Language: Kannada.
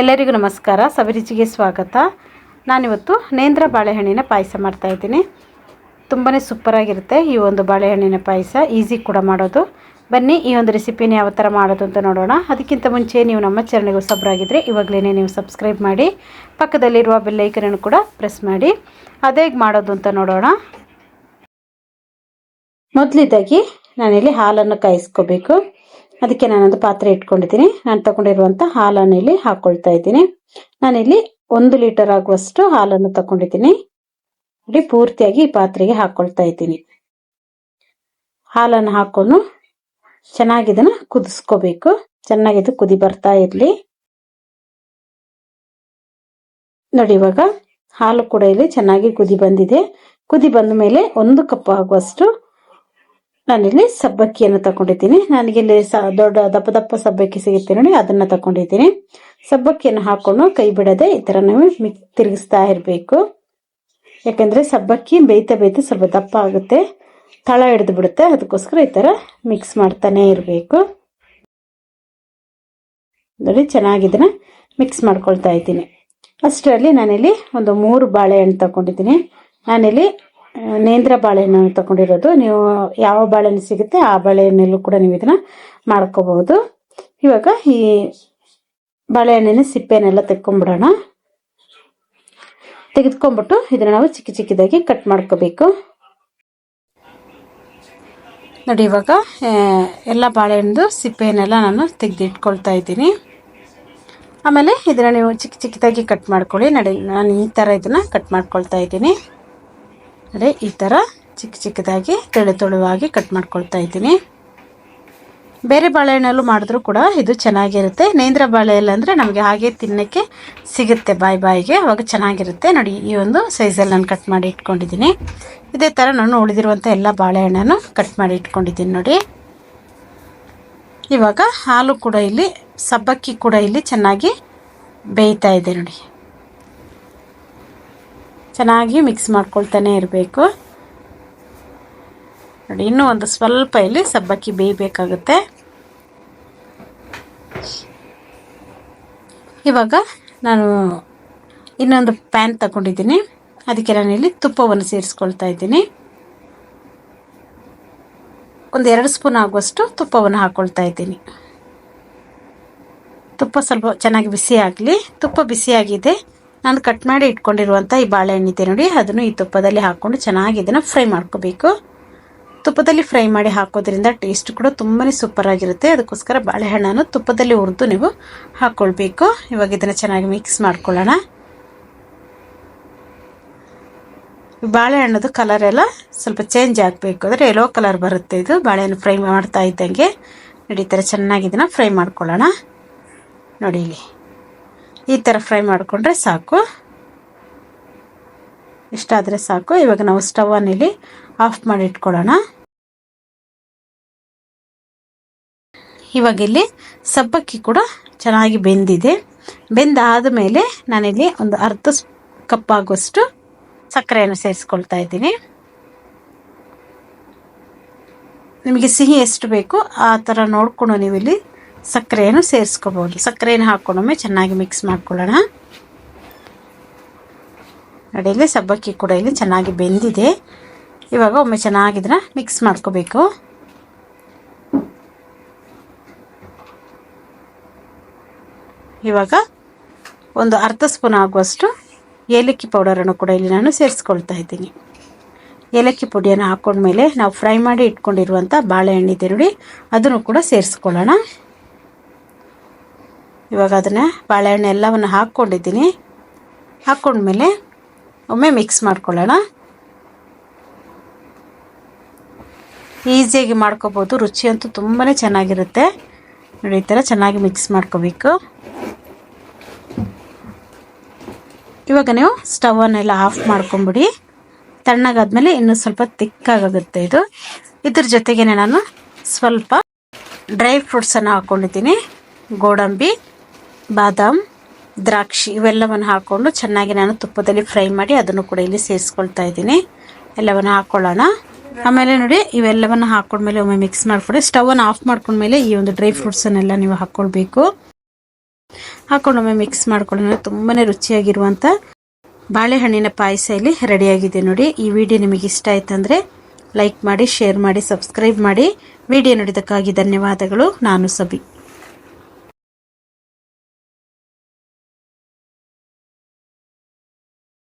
ಎಲ್ಲರಿಗೂ ನಮಸ್ಕಾರ. ಸವಿರುಚಿಗೆ ಸ್ವಾಗತ. ನಾನಿವತ್ತು ನೇಂದ್ರ ಬಾಳೆಹಣ್ಣಿನ ಪಾಯಸ ಮಾಡ್ತಾಯಿದ್ದೀನಿ ತುಂಬಾ ಸೂಪರಾಗಿರುತ್ತೆ ಈ ಒಂದು ಬಾಳೆಹಣ್ಣಿನ ಪಾಯಸ. ಈಸಿ ಕೂಡ ಮಾಡೋದು. ಬನ್ನಿ, ಈ ಒಂದು ರೆಸಿಪಿನ ಯಾವ ಥರ ಮಾಡೋದು ಅಂತ ನೋಡೋಣ. ಅದಕ್ಕಿಂತ ಮುಂಚೆ ನೀವು ನಮ್ಮ ಚಾನಲ್ಗೆ ಹೊಸಬ್ರಾಗಿದ್ದರೆ ಇವಾಗಲೇ ನೀವು ಸಬ್ಸ್ಕ್ರೈಬ್ ಮಾಡಿ, ಪಕ್ಕದಲ್ಲಿರುವ ಬೆಲ್ಲೈಕನನ್ನು ಕೂಡ ಪ್ರೆಸ್ ಮಾಡಿ. ಅದೇ ಮಾಡೋದು ಅಂತ ನೋಡೋಣ. ಮೊದಲಿದ್ದಾಗಿ ನಾನಿಲ್ಲಿ ಹಾಲನ್ನು ಕಾಯಿಸ್ಕೋಬೇಕು. ಅದಕ್ಕೆ ನಾನೊಂದು ಪಾತ್ರೆ ಇಟ್ಕೊಂಡಿದ್ದೀನಿ. ನಾನು ತಗೊಂಡಿರುವಂಥ ಹಾಲನ್ನು ಇಲ್ಲಿ ಹಾಕೊಳ್ತಾ ಇದ್ದೀನಿ. ನಾನಿಲ್ಲಿ ಒಂದು ಲೀಟರ್ ಆಗುವಷ್ಟು ಹಾಲನ್ನು ತಗೊಂಡಿದ್ದೀನಿ. ನೋಡಿ, ಪೂರ್ತಿಯಾಗಿ ಈ ಪಾತ್ರೆಗೆ ಹಾಕೊಳ್ತಾ ಇದ್ದೀನಿ. ಹಾಲನ್ನು ಹಾಕೊಂಡು ಚೆನ್ನಾಗಿದನ್ನ ಕುದಿಸ್ಕೋಬೇಕು. ಚೆನ್ನಾಗಿದ್ದು ಕುದಿ ಬರ್ತಾ ಇರಲಿ. ನೋಡಿ, ಇವಾಗ ಹಾಲು ಕೂಡ ಇಲ್ಲಿ ಚೆನ್ನಾಗಿ ಕುದಿ ಬಂದಿದೆ. ಕುದಿ ಬಂದ ಮೇಲೆ ಒಂದು ಕಪ್ ಆಗುವಷ್ಟು ನಾನಿಲ್ಲಿ ಸಬ್ಬಕ್ಕಿಯನ್ನು ತಗೊಂಡಿದ್ದೀನಿ ನನಗಿಲ್ಲಿ ಸ ದೊಡ್ಡ ದಪ್ಪ ದಪ್ಪ ಸಬ್ಬಕ್ಕಿ ಸಿಗುತ್ತೆ ನೋಡಿ, ಅದನ್ನ ತಗೊಂಡಿದ್ದೀನಿ ಸಬ್ಬಕ್ಕಿಯನ್ನು ಹಾಕೊಂಡು ಕೈ ಬಿಡದೆ ಈ ತರ ನಾವು ತಿರುಗಿಸ್ತಾ ಇರಬೇಕು. ಯಾಕಂದ್ರೆ ಸಬ್ಬಕ್ಕಿ ಬೇಯ್ತಾ ಬೇಯ್ತಾ ಸ್ವಲ್ಪ ದಪ್ಪ ಆಗುತ್ತೆ. ತಳ ಹಿಡಿದು ಬಿಡುತ್ತೆ. ಅದಕ್ಕೋಸ್ಕರ ಈ ತರ ಮಿಕ್ಸ್ ಮಾಡ್ತಾನೆ ಇರಬೇಕು. ನೋಡಿ ಚೆನ್ನಾಗಿದ್ದನ್ನ ಮಿಕ್ಸ್ ಮಾಡ್ಕೊಳ್ತಾ ಇದ್ದೀನಿ. ಅಷ್ಟರಲ್ಲಿ ನಾನಿಲ್ಲಿ ಒಂದು ಮೂರು ಬಾಳೆಹಣ್ಣು ತಗೊಂಡಿದ್ದೀನಿ ನಾನಿಲ್ಲಿ ನೇಂದ್ರ ಬಾಳೆಹಣ್ಣು ತಗೊಂಡಿರೋದು. ನೀವು ಯಾವ ಬಾಳೆಹಣ್ಣು ಸಿಗುತ್ತೆ ಆ ಬಾಳೆಹಣ್ಣಲ್ಲೂ ಕೂಡ ನೀವು ಇದನ್ನ ಮಾಡ್ಕೋಬಹುದು. ಇವಾಗ ಈ ಬಾಳೆಹಣ್ಣಿನ ಸಿಪ್ಪೆನೆಲ್ಲ ತೆಕ್ಕೊಂಡ್ಬಿಡೋಣ ತೆಗೆದುಕೊಂಡ್ಬಿಟ್ಟು ಇದನ್ನ ನಾವು ಚಿಕ್ಕ ಚಿಕ್ಕದಾಗಿ ಕಟ್ ಮಾಡ್ಕೋಬೇಕು. ನೋಡಿ, ಇವಾಗ ಎಲ್ಲ ಬಾಳೆಹಣ್ಣು ಸಿಪ್ಪೆಯನ್ನೆಲ್ಲ ನಾನು ತೆಗೆದಿಟ್ಕೊಳ್ತಾ ಇದ್ದೀನಿ. ಆಮೇಲೆ ಇದನ್ನ ನೀವು ಚಿಕ್ಕ ಚಿಕ್ಕದಾಗಿ ಕಟ್ ಮಾಡ್ಕೊಳ್ಳಿ. ನಡಿ, ನಾನು ಈ ಥರ ಇದನ್ನ ಕಟ್ ಮಾಡ್ಕೊಳ್ತಾ ಇದ್ದೀನಿ. ನೋಡಿ ಈ ಥರ ಚಿಕ್ಕ ಚಿಕ್ಕದಾಗಿ ತೆಳು ತೆಳುವಾಗಿ ಕಟ್ ಮಾಡ್ಕೊಳ್ತಾ ಇದ್ದೀನಿ. ಬೇರೆ ಬಾಳೆಹಣ್ಣಲ್ಲೂ ಮಾಡಿದ್ರೂ ಕೂಡ ಇದು ಚೆನ್ನಾಗಿರುತ್ತೆ. ನೇಂದ್ರ ಬಾಳೆ ಎಲ್ಲ ಅಂದರೆ ನಮಗೆ ಹಾಗೆ ತಿನ್ನೋಕ್ಕೆ ಸಿಗುತ್ತೆ ಬಾಯಿ ಬಾಯಿಗೆ, ಅವಾಗ ಚೆನ್ನಾಗಿರುತ್ತೆ. ನೋಡಿ, ಈ ಒಂದು ಸೈಜಲ್ಲಿ ನಾನು ಕಟ್ ಮಾಡಿ ಇಟ್ಕೊಂಡಿದ್ದೀನಿ. ಇದೇ ಥರ ನಾನು ಉಳಿದಿರುವಂಥ ಎಲ್ಲ ಬಾಳೆಹಣ್ಣನ್ನು ಕಟ್ ಮಾಡಿ ಇಟ್ಕೊಂಡಿದ್ದೀನಿ ನೋಡಿ. ಇವಾಗ ಹಾಲು ಕೂಡ ಇಲ್ಲಿ, ಸಬ್ಬಕ್ಕಿ ಕೂಡ ಇಲ್ಲಿ ಚೆನ್ನಾಗಿ ಬೇಯ್ತಾ ಇದೆ ನೋಡಿ. ಚೆನ್ನಾಗಿ ಮಿಕ್ಸ್ ಮಾಡ್ಕೊಳ್ತಾನೆ ಇರಬೇಕು. ನೋಡಿ, ಇನ್ನೂ ಒಂದು ಸ್ವಲ್ಪ ಇಲ್ಲಿ ಸಬ್ಬಕ್ಕಿ ಬೇಯಬೇಕಾಗುತ್ತೆ. ಇವಾಗ ನಾನು ಇನ್ನೊಂದು ಪ್ಯಾನ್ ತಗೊಂಡಿದ್ದೀನಿ. ಅದಕ್ಕೆ ನಾನು ಇಲ್ಲಿ ತುಪ್ಪವನ್ನು ಸೇರಿಸ್ಕೊಳ್ತಾ ಇದ್ದೀನಿ. ಒಂದು ಎರಡು ಸ್ಪೂನ್ ಆಗುವಷ್ಟು ತುಪ್ಪವನ್ನು ಹಾಕ್ಕೊಳ್ತಾ ಇದ್ದೀನಿ. ತುಪ್ಪ ಸ್ವಲ್ಪ ಚೆನ್ನಾಗಿ ಬಿಸಿ ಆಗಲಿ ತುಪ್ಪ ಬಿಸಿಯಾಗಿದೆ. ನಾನು ಕಟ್ ಮಾಡಿ ಇಟ್ಕೊಂಡಿರುವಂಥ ಈ ಬಾಳೆಹಣ್ಣಿದೆ ನೋಡಿ. ಅದನ್ನು ಈ ತುಪ್ಪದಲ್ಲಿ ಹಾಕ್ಕೊಂಡು ಚೆನ್ನಾಗಿ ಇದನ್ನು ಫ್ರೈ ಮಾಡ್ಕೋಬೇಕು. ತುಪ್ಪದಲ್ಲಿ ಫ್ರೈ ಮಾಡಿ ಹಾಕೋದ್ರಿಂದ ಟೇಸ್ಟ್ ಕೂಡ ತುಂಬಾ ಸೂಪರ್ ಆಗಿರುತ್ತೆ. ಅದಕ್ಕೋಸ್ಕರ ಬಾಳೆಹಣ್ಣನ್ನು ತುಪ್ಪದಲ್ಲಿ ಹುರಿದು ನೀವು ಹಾಕ್ಕೊಳ್ಬೇಕು ಇವಾಗ ಇದನ್ನು ಚೆನ್ನಾಗಿ ಮಿಕ್ಸ್ ಮಾಡ್ಕೊಳ್ಳೋಣ. ಬಾಳೆಹಣ್ಣದು ಕಲರ್ ಎಲ್ಲ ಸ್ವಲ್ಪ ಚೇಂಜ್ ಆಗಬೇಕು. ಅಂದರೆ ಎಲ್ಲೋ ಕಲರ್ ಬರುತ್ತೆ ಇದು. ಬಾಳೆಹಣ್ಣು ಫ್ರೈ ಮಾಡ್ತಾ ಇದ್ದಂಗೆ. ನೋಡಿ ಚೆನ್ನಾಗಿ ಇದನ್ನು ಫ್ರೈ ಮಾಡ್ಕೊಳ್ಳೋಣ. ನೋಡಿ ಇಲ್ಲಿ. ಈ ಥರ ಫ್ರೈ ಮಾಡಿಕೊಂಡ್ರೆ ಸಾಕು. ಇಷ್ಟಾದರೆ ಸಾಕು. ಇವಾಗ ನಾವು ಸ್ಟವನ್ನು ಆಫ್ ಮಾಡಿ ಇಟ್ಕೊಳ್ಳೋಣ. ಇವಾಗ ಇಲ್ಲಿ ಸಬ್ಬಕ್ಕಿ ಕೂಡ ಚೆನ್ನಾಗಿ ಬೆಂದಿದೆ. ಬೆಂದಾದ ಮೇಲೆ ನಾನಿಲ್ಲಿ ಒಂದು ಅರ್ಧ ಕಪ್ ಆಗುವಷ್ಟು ಸಕ್ಕರೆಯನ್ನು ಸೇರಿಸ್ಕೊಳ್ತಾ ಇದ್ದೀನಿ. ನಿಮಗೆ ಸಿಹಿ ಎಷ್ಟು ಬೇಕು ಆ ಥರ ನೋಡಿಕೊಂಡು ನೀವು ಇಲ್ಲಿ ಸಕ್ಕರೆಯನ್ನು ಸೇರಿಸ್ಕೋಬೋದು. ಸಕ್ಕರೆಯನ್ನು ಹಾಕ್ಕೊಂಡೊಮ್ಮೆ ಚೆನ್ನಾಗಿ ಮಿಕ್ಸ್ ಮಾಡ್ಕೊಳ್ಳೋಣ. ನೋಡಿ ಇಲ್ಲಿ ಸಬ್ಬಕ್ಕಿ ಕೂಡ ಇಲ್ಲಿ ಚೆನ್ನಾಗಿ ಬೆಂದಿದೆ. ಇವಾಗ ಒಮ್ಮೆ ಚೆನ್ನಾಗಿದ್ರೆ ಮಿಕ್ಸ್ ಮಾಡ್ಕೋಬೇಕು. ಇವಾಗ ಒಂದು ಅರ್ಧ ಸ್ಪೂನ್ ಆಗುವಷ್ಟು ಏಲಕ್ಕಿ ಪೌಡರನ್ನು ಕೂಡ ಇಲ್ಲಿ ನಾನು ಸೇರಿಸ್ಕೊಳ್ತಾ ಇದ್ದೀನಿ. ಏಲಕ್ಕಿ ಪುಡಿಯನ್ನು ಹಾಕೊಂಡ್ಮೇಲೆ ನಾವು ಫ್ರೈ ಮಾಡಿ ಇಟ್ಕೊಂಡಿರುವಂಥ ಬಾಳೆಹಣ್ಣಿದೆ ನೋಡಿ, ಅದನ್ನು ಕೂಡ ಸೇರಿಸ್ಕೊಳ್ಳೋಣ. ಇವಾಗ ಅದನ್ನು ಬಾಳೆಹಣ್ಣು ಎಲ್ಲವನ್ನು ಹಾಕ್ಕೊಂಡಿದ್ದೀನಿ. ಹಾಕ್ಕೊಂಡ್ಮೇಲೆ ಒಮ್ಮೆ ಮಿಕ್ಸ್ ಮಾಡ್ಕೊಳ್ಳೋಣ. ಈಸಿಯಾಗಿ ಮಾಡ್ಕೋಬೋದು. ರುಚಿಯಂತೂ ತುಂಬಾ ಚೆನ್ನಾಗಿರುತ್ತೆ. ನೋಡಿ, ಈ ಥರ ಚೆನ್ನಾಗಿ ಮಿಕ್ಸ್ ಮಾಡ್ಕೋಬೇಕು. ಇವಾಗ ನೀವು ಸ್ಟವನ್ನೆಲ್ಲ ಆಫ್ ಮಾಡ್ಕೊಂಬಿಡಿ. ತಣ್ಣಗಾದ್ಮೇಲೆ ಇನ್ನೂ ಸ್ವಲ್ಪ ತಿಕ್ಕಾಗುತ್ತೆ ಇದು. ಇದ್ರ ಜೊತೆಗೇ ನಾನು ಸ್ವಲ್ಪ ಡ್ರೈ ಫ್ರೂಟ್ಸನ್ನು ಹಾಕ್ಕೊಂಡಿದ್ದೀನಿ ಗೋಡಂಬಿ ಬಾದಾಮ್, ದ್ರಾಕ್ಷಿ ಇವೆಲ್ಲವನ್ನು ಹಾಕ್ಕೊಂಡು ಚೆನ್ನಾಗಿ ನಾನು ತುಪ್ಪದಲ್ಲಿ ಫ್ರೈ ಮಾಡಿ ಅದನ್ನು ಕೂಡ ಇಲ್ಲಿ ಸೇರಿಸ್ಕೊಳ್ತಾ ಇದ್ದೀನಿ. ಎಲ್ಲವನ್ನು ಹಾಕ್ಕೊಳ್ಳೋಣ ಆಮೇಲೆ ನೋಡಿ, ಇವೆಲ್ಲವನ್ನು ಹಾಕೊಂಡ್ಮೇಲೆ ಒಮ್ಮೆ ಮಿಕ್ಸ್ ಮಾಡ್ಕೊಂಡು ಸ್ಟವನ್ನು ಆಫ್ ಮಾಡ್ಕೊಂಡ್ಮೇಲೆ ಈ ಒಂದು ಡ್ರೈ ಫ್ರೂಟ್ಸನ್ನೆಲ್ಲ ನೀವು ಹಾಕ್ಕೊಳ್ಬೇಕು ಹಾಕೊಂಡೊಮ್ಮೆ ಮಿಕ್ಸ್ ಮಾಡ್ಕೊಳ್ಳೋಣ. ತುಂಬಾ ರುಚಿಯಾಗಿರುವಂಥ ಬಾಳೆಹಣ್ಣಿನ ಪಾಯಸ ಇಲ್ಲಿ ರೆಡಿಯಾಗಿದೆ ನೋಡಿ. ಈ ವಿಡಿಯೋ ನಿಮಗೆ ಇಷ್ಟ ಆಯ್ತಂದರೆ ಲೈಕ್ ಮಾಡಿ ಶೇರ್ ಮಾಡಿ ಸಬ್ಸ್ಕ್ರೈಬ್ ಮಾಡಿ. ವಿಡಿಯೋ ನೋಡಿದ್ದಕ್ಕಾಗಿ ಧನ್ಯವಾದಗಳು. ನಾನು ಸಬಿ.